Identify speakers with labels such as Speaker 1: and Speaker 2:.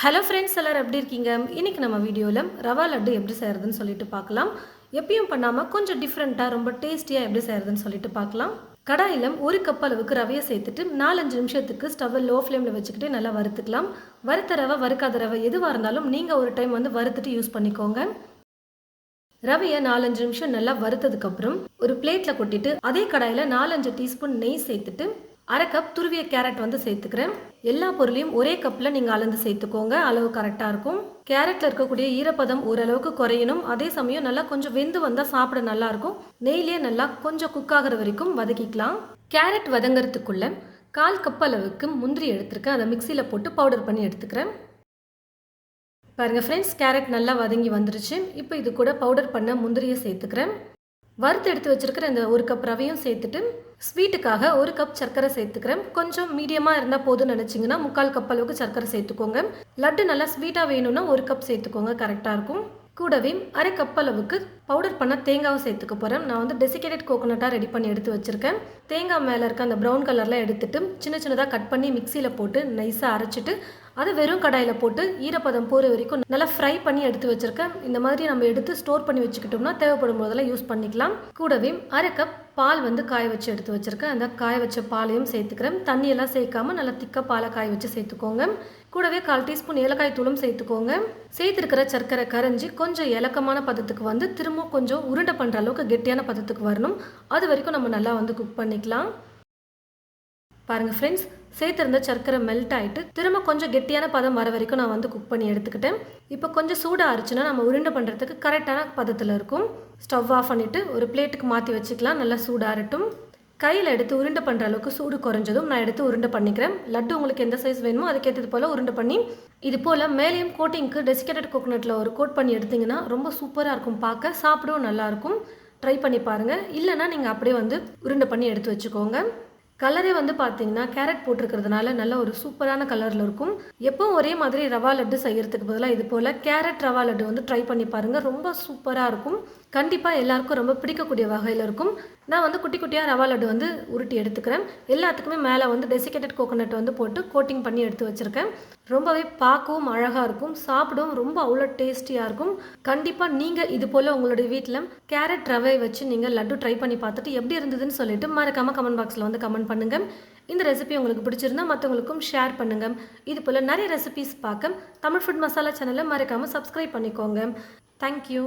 Speaker 1: Hello friends எல்லோரும் எப்படி இருக்கீங்க? இன்றைக்கி நம்ம வீடியோவில் ரவா லட்டு எப்படி செய்கிறதுன்னு சொல்லிட்டு பார்க்கலாம். எப்பயும் பண்ணாமல் கொஞ்சம் டிஃப்ரெண்ட்டாக ரொம்ப டேஸ்டியாக எப்படி செய்கிறதுன்னு சொல்லிட்டு பார்க்கலாம். கடாயில் ஒரு கப் அளவுக்கு ரவையை சேர்த்துட்டு நாலஞ்சு நிமிஷத்துக்கு ஸ்டவ்வை லோ ஃப்ளேமில் வச்சுக்கிட்டு நல்லா வறுத்துக்கலாம். வறுத்த ரவை வறுக்காத ரவை எதுவாக இருந்தாலும் நீங்கள் ஒரு டைம் வந்து வறுத்துட்டு யூஸ் பண்ணிக்கோங்க. ரவையை நாலஞ்சு நிமிஷம் நல்லா வறுத்ததுக்கப்புறம் ஒரு பிளேட்டில் கொட்டிட்டு அதே கடாயில் நாலஞ்சு டீஸ்பூன் நெய் சேர்த்துட்டு அரை கப் துருவிய கேரட் வந்து சேர்த்துக்கிறேன். எல்லா பொருளையும் ஒரே கப்பில் நீங்கள் அளந்து சேர்த்துக்கோங்க. அளவு கரெக்டாக இருக்கும். கேரட்டில் இருக்கக்கூடிய ஈரப்பதம் ஓரளவுக்கு குறையணும். அதே சமயம் நல்லா கொஞ்சம் வெந்து வந்தால் சாப்பிட நல்லாயிருக்கும் நெய்லேயே நல்லா கொஞ்சம் குக் ஆகிற வரைக்கும் வதக்கிக்கலாம். கேரட் வதங்கிறதுக்குள்ள கால் கப் அளவுக்கு முந்திரி எடுத்திருக்கேன். அதை மிக்சியில் போட்டு பவுடர் பண்ணி எடுத்துக்கிறேன். பாருங்கள் ஃப்ரெண்ட்ஸ் கேரட் நல்லா வதங்கி வந்துருச்சு. இப்போ இது கூட பவுடர் பண்ண முந்திரியை சேர்த்துக்கிறேன். வறுத்து எடுத்து வச்சுருக்கிற இந்த ஒரு கப் ரவையும் சேர்த்துட்டு ஸ்வீட்டுக்காக ஒரு கப் சர்க்கரை சேர்த்துக்கிறேன். கொஞ்சம் மீடியமாக இருந்தால் போதும்னு நினச்சிங்கன்னா முக்கால் கப் அளவுக்கு சர்க்கரை சேர்த்துக்கோங்க. லட்டு நல்லா ஸ்வீட்டாக வேணும்னா ஒரு கப் சேர்த்துக்கோங்க கரெக்டாக இருக்கும். கூடவே அரை கப் அளவுக்கு பவுடர் பண்ண தேங்காவை சேர்த்துக்க போகிறேன் நான் வந்து டெசிகேட்டட் கோகோனட்டாக ரெடி பண்ணி எடுத்து வச்சுருக்கேன். தேங்காய் மேலே இருக்க அந்த ப்ரௌன் கலர்லாம் எடுத்துட்டு சின்ன சின்னதாக கட் பண்ணி மிக்சியில் போட்டு நைஸாக அரைச்சிட்டு அதை வெறும் கடாயில் போட்டு ஈரப்பதம் போகிற வரைக்கும் நல்லா ஃப்ரை பண்ணி எடுத்து வச்சுருக்கேன். இந்த மாதிரி நம்ம எடுத்து ஸ்டோர் பண்ணி வச்சுக்கிட்டோம்னா தேவைப்படும் போதெல்லாம் யூஸ் பண்ணிக்கலாம். கூடவே அரை கப் பால் வந்து காய வச்சு எடுத்து வச்சுருக்கேன். அந்த காய வச்ச பாலையும் சேர்த்துக்கிறேன். தண்ணியெல்லாம் சேர்க்காம நல்லா திக்க பாலை காய வச்சு சேர்த்துக்கோங்க. கூடவே கால் டீஸ்பூன் ஏலக்காய் தூளும் சேர்த்துக்கோங்க. சேர்த்துருக்கிற சர்க்கரை கரைஞ்சி கொஞ்சம் இலக்கமான பதத்துக்கு வந்து திரும்ப கொஞ்சம் உருண்டை பண்ணுற அளவுக்கு கெட்டியான பதத்துக்கு வரணும். அது வரைக்கும் நம்ம நல்லா வந்து குக் பண்ணிக்கலாம். பாருங்கள் ஃப்ரெண்ட்ஸ் சேர்த்துருந்த சர்க்கரை மெல்ட் ஆகிட்டு திரும்ப கொஞ்சம் கெட்டியான பதம் வர வரைக்கும் நான் வந்து குக் பண்ணி எடுத்துக்கிட்டேன். இப்போ கொஞ்சம் சூடாக ஆச்சுன்னா நம்ம உருண்டை பண்ணுறதுக்கு கரெக்டான பதத்தில் இருக்கும். ஸ்டவ் ஆஃப் பண்ணிவிட்டு ஒரு பிளேட்டுக்கு மாற்றி வச்சுக்கலாம் நல்லா சூடாகட்டும் கையில் எடுத்து உருண்டை பண்ணுற அளவுக்கு சூடு குறைஞ்சதும் நான் எடுத்து உருண்டை பண்ணிக்கிறேன். லட்டு உங்களுக்கு எந்த சைஸ் வேணுமோ அதுக்கேற்றது போல் உருண்டை பண்ணி இது போல் மேலேயும் கோட்டிங்க்கு டெசிகேட்டட் கோகோனட்டில் ஒரு கோட் பண்ணி எடுத்திங்கன்னா ரொம்ப சூப்பராக இருக்கும் பார்க்க. சாப்பிடவும் நல்லாயிருக்கும் ட்ரை பண்ணி பாருங்கள் இல்லைன்னா நீங்கள் அப்படியே வந்து உருண்டை பண்ணி எடுத்து வச்சுக்கோங்க. கலரே வந்து பார்த்தீங்கன்னா கேரட் போட்டிருக்கிறதுனால நல்ல ஒரு சூப்பரான கலரில் இருக்கும். எப்பவும் ஒரே மாதிரி ரவா லட்டு செய்கிறதுக்கு பதிலாக இது போல் கேரட் ரவா லட்டு வந்து ட்ரை பண்ணி பாருங்கள் ரொம்ப சூப்பராக இருக்கும். கண்டிப்பாக எல்லாருக்கும் ரொம்ப பிடிக்கக்கூடிய வகையில் இருக்கும். நான் வந்து குட்டி குட்டியாக ரவா லட்டு வந்து உருட்டி எடுத்துக்கிறேன். எல்லாத்துக்குமே மேலே வந்து டெசிகேட்டட் கோகோனட் வந்து போட்டு கோட்டிங் பண்ணி எடுத்து வச்சுருக்கேன். ரொம்பவே பார்க்கவும் அழகாக இருக்கும். சாப்பிடவும் ரொம்ப அவ்வளோ டேஸ்டியாக இருக்கும். கண்டிப்பாக நீங்கள் இது போல் உங்களுடைய வீட்டில் கேரட் ரவை வச்சு நீங்கள் லட்டு ட்ரை பண்ணி பார்த்துட்டு எப்படி இருந்ததுன்னு சொல்லிட்டு மறக்காமல் கமெண்ட் பாக்ஸில் வந்து கமெண்ட் பண்ணுங்கள் இந்த ரெசிபி உங்களுக்கு பிடிச்சிருந்தா மற்றவங்களுக்கும் ஷேர் பண்ணுங்கள் இது போல் நிறைய ரெசிபிஸ் பார்க்க தமிழ் ஃபுட் மசாலா சேனலை மறக்காமல் சப்ஸ்கிரைப் பண்ணிக்கோங்க. தேங்க்யூ